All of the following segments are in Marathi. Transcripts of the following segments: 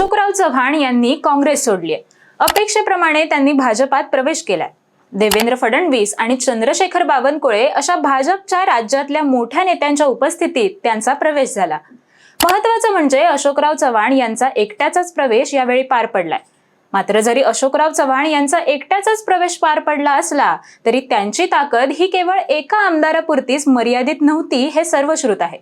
अशोकराव चव्हाण यांनी काँग्रेस सोडली अपेक्षेप्रमाणे त्यांनी भाजपात प्रवेश केलाय. देवेंद्र फडणवीस आणि चंद्रशेखर बावनकुळे अशा भाजपच्या राज्यातल्या मोठ्या नेत्यांच्या उपस्थितीत त्यांचा प्रवेश झाला. महत्वाचं म्हणजे अशोकराव चव्हाण यांचा एकट्याचाच प्रवेश यावेळी पार पडलाय. मात्र जरी अशोकराव चव्हाण यांचा एकट्याचाच प्रवेश पार पडला असला तरी त्यांची ताकद ही केवळ एका आमदारापुरतीच मर्यादित नव्हती हे सर्वश्रुत आहे.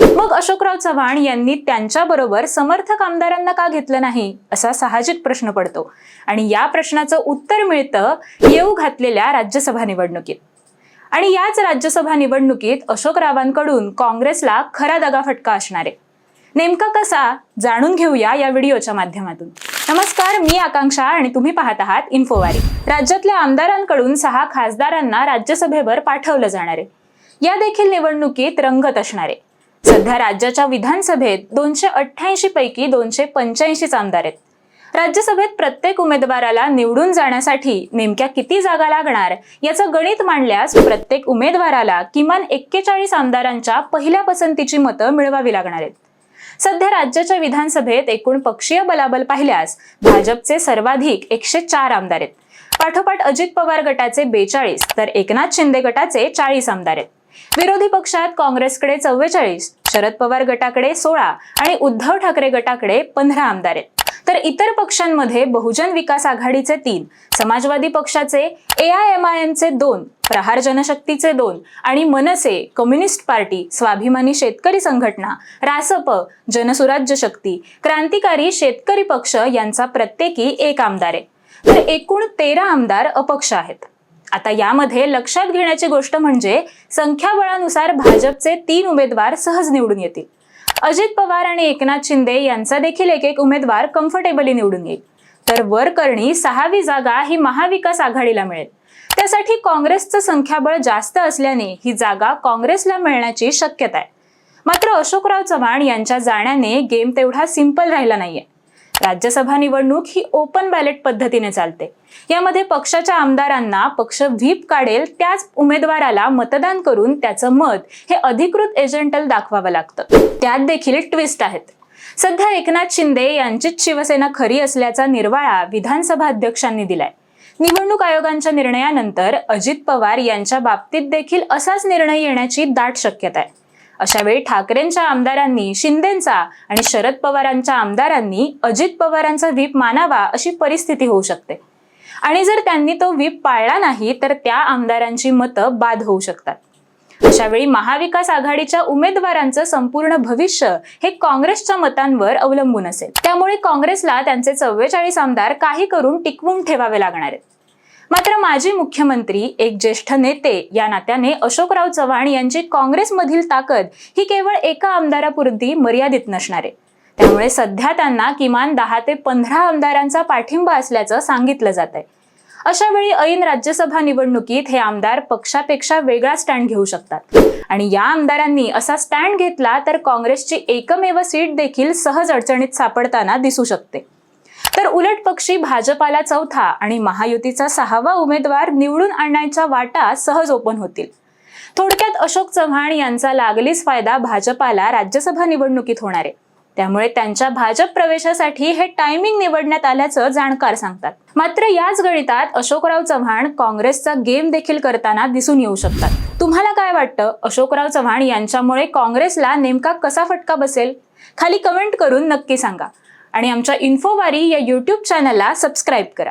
मग अशोकराव चव्हाण यांनी त्यांच्याबरोबर समर्थक आमदारांना का घेतलं नाही असा साहजिक प्रश्न पडतो. आणि या प्रश्नाचं उत्तर मिळतं येऊ घातलेल्या राज्यसभा निवडणुकीत. आणि याच राज्यसभा निवडणुकीत अशोकरावांकडून काँग्रेसला खरा दगाफटका असणार. आहे नेमका कसा जाणून घेऊया या व्हिडिओच्या माध्यमातून. नमस्कार मी आकांक्षा आणि तुम्ही पाहत आहात इन्फोवारी. राज्यातल्या आमदारांकडून सहा खासदारांना राज्यसभेवर पाठवलं जाणार. आहे या देखील निवडणुकीत रंगत असणार. आहे सध्या राज्याच्या विधानसभेत दोनशे अठ्ठ्याऐंशी पैकी दोनशे पंच्याऐंशीच आमदार आहेत. राज्यसभेत प्रत्येक उमेदवाराला निवडून जाण्यासाठी नेमक्या किती जागा लागणार याचं गणित मांडल्यास प्रत्येक उमेदवाराला किमान एक्केचाळीस आमदारांच्या पहिल्या पसंतीची मतं मिळवावी लागणार आहेत. सध्या राज्याच्या विधानसभेत एकूण पक्षीय बलाबल पाहिल्यास भाजपचे सर्वाधिक एकशे चार आमदार आहेत. पाठोपाठ अजित पवार गटाचे बेचाळीस तर एकनाथ शिंदे गटाचे चाळीस आमदार आहेत. विरोधी पक्षात काँग्रेसकडे चव्वेचाळीस शरद पवार गटाकडे सोळा आणि उद्धव ठाकरे गटाकडे पंधरा आमदार आहेत. तर इतर पक्षांमध्ये बहुजन विकास आघाडीचे तीन समाजवादी पक्षाचे ए आय एम आय एमचे दोन प्रहार जनशक्तीचे दोन आणि मनसे कम्युनिस्ट पार्टी स्वाभिमानी शेतकरी संघटना रासप जनसुराज्य शक्ती क्रांतिकारी शेतकरी पक्ष यांचा प्रत्येकी एक आमदार आहे. तर एकूण तेरा आमदार अपक्ष आहेत. आता यामध्ये लक्षात घेण्याची गोष्ट म्हणजे संख्याबळानुसार भाजपचे तीन उमेदवार सहज निवडून येतील. अजित पवार आणि एकनाथ शिंदे यांचा देखील एक एक उमेदवार कम्फर्टेबली निवडून येईल. तर वरकर्णी सहावी जागा ही महाविकास आघाडीला मिळेल. त्यासाठी काँग्रेसचं संख्याबळ जास्त असल्याने ही जागा काँग्रेसला मिळण्याची शक्यता आहे. मात्र अशोकराव चव्हाण यांच्या जाण्याने गेम तेवढा सिंपल राहिला नाहीये. राज्यसभा निवडणूक ही ओपन बॅलेट पद्धतीने चालते. यामध्ये पक्षाच्या आमदारांना पक्ष व्हीप काढेल त्याच उमेदवाराला मतदान करून त्याचं मत हे अधिकृत एजंटल दाखवावं लागतं. त्यात देखील ट्विस्ट आहेत. सध्या एकनाथ शिंदे यांचीच शिवसेना खरी असल्याचा निर्वाळा विधानसभा अध्यक्षांनी दिलाय. निवडणूक आयोगांच्या निर्णयानंतर अजित पवार यांच्या बाबतीत देखील असाच निर्णय येण्याची दाट शक्यता आहे. अशा वेळी ठाकरेंच्या आमदारांनी शिंदेचा आणि शरद पवारांच्या आमदारांनी अजित पवारांचा व्हीप मानावा अशी परिस्थिती होऊ शकते. आणि जर त्यांनी तो व्हीप पाळला नाही तर त्या आमदारांची मतं बाद होऊ शकतात. अशा वेळी महाविकास आघाडीच्या उमेदवारांचं संपूर्ण भविष्य हे काँग्रेसच्या मतांवर अवलंबून असेल. त्यामुळे काँग्रेसला त्यांचे चव्वेचाळीस आमदार काही करून टिकवून ठेवावे लागणार आहेत. मात्र माजी मुख्यमंत्री एक ज्येष्ठ नेते या नात्याने अशोकराव चव्हाण यांची काँग्रेसमधील ताकद ही केवळ एका आमदारापुरती मर्यादित नसणार आहे. त्यामुळे सध्या त्यांना किमान दहा ते पंधरा आमदारांचा पाठिंबा असल्याचं सांगितलं जात आहे. अशा वेळी ऐन राज्यसभा निवडणुकीत हे आमदार पक्षापेक्षा वेगळा स्टँड घेऊ शकतात. आणि या आमदारांनी असा स्टँड घेतला तर काँग्रेसची एकमेव सीट देखील सहज अडचणीत सापडताना दिसू शकते. तर उलट पक्षी भाजपाला चौथा आणि महायुतीचा सहावा उमेदवार निवडून आणण्याच्या वाटा सहज ओपन होतील. थोडक्यात अशोक चव्हाण यांचा लागलीच फायदा भाजपाला राज्यसभा निवडणुकीत होणार आहे. त्यामुळे त्यांच्या भाजप प्रवेशासाठी हे टायमिंग निवडण्यात आल्याचं जाणकार सांगतात. मात्र याच गणितात अशोकराव चव्हाण काँग्रेसचा गेम देखील करताना दिसून येऊ शकतात. तुम्हाला काय वाटतं? अशोकराव चव्हाण यांच्यामुळे काँग्रेसला नेमका कसा फटका बसेल? खाली कमेंट करून नक्की सांगा. आणि आमच्या इन्फोवारी या यूट्यूब चॅनलला सबस्क्राईब करा.